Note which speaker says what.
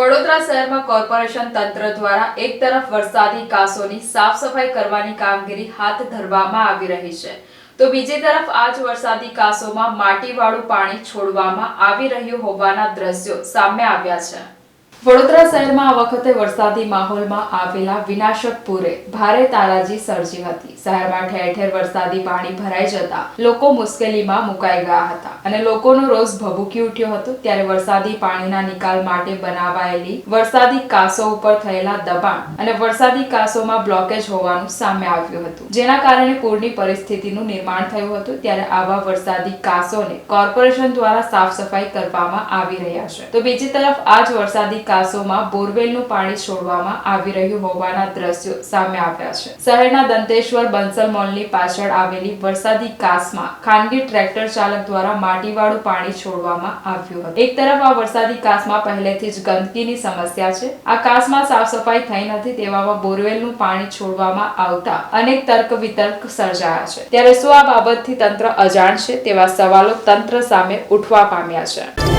Speaker 1: વડોદરા શહેરમાં કોર્પોરેશન તંત્ર દ્વારા એક તરફ વરસાદી કાંસોની સાફ સફાઈ કરવાની કામગીરી હાથ ધરવામાં આવી રહી છે, તો બીજી તરફ આજ વરસાદી કાંસોમાં માટીવાળું પાણી છોડવામાં આવી રહ્યું હોવાના દ્રશ્યો સામે આવ્યા છે. વડોદરા શહેરમાં આ વખતે વરસાદી માહોલમાં આવેલા વિનાશક પૂરે ભારે તારાજી સર્જી હતી. શહેરમાં ઠેર ઠેર વરસાદી પાણી ભરાઈ જતા લોકો મુશ્કેલીમાં મુકાઈ ગયા હતા અને લોકોનો રોષ ભભૂકી ઉઠ્યો હતો ત્યારે વરસાદી પાણીના નિકાલ માટે બનાવાયેલી વરસાદી કાસો ઉપર થયેલા દબાણ અને વરસાદી કાંસોમાં બ્લોકેજ હોવાનું સામે આવ્યું હતું. જેના કારણે પૂરની પરિસ્થિતિનું નિર્માણ થયું હતું ત્યારે આવા વરસાદી કાસોને કોર્પોરેશન દ્વારા સાફ સફાઈ કરવામાં આવી રહ્યા છે. તો બીજી તરફ આ જ વરસાદી કાંસોમાં બોરવેલનું પાણી છોડવામાં આવી રહ્યું હોવાના દ્રશ્યો સામે આવ્યા છે. શહેરના દંતેશ્વર બંસલ મોલની પાછળ આવેલી વરસાદી કાસમાં ખાનગી ટ્રેક્ટર ચાલક દ્વારા માટીવાળું પાણી છોડવામાં આવ્યું હતું. એક તરફ આ વરસાદી કાસમાં પહેલેથી જ ગંદકીની સમસ્યા છે. આ કાસમાં સાફ સફાઈ થઈ નથી તેવામાં બોરવેલનું પાણી છોડવામાં આવતા અનેક તર્ક વિતર્ક સર્જાયા છે. ત્યારે શું આ બાબતથી તંત્ર અજાણ છે તેવા સવાલો તંત્ર સામે ઉઠવા પામ્યા છે.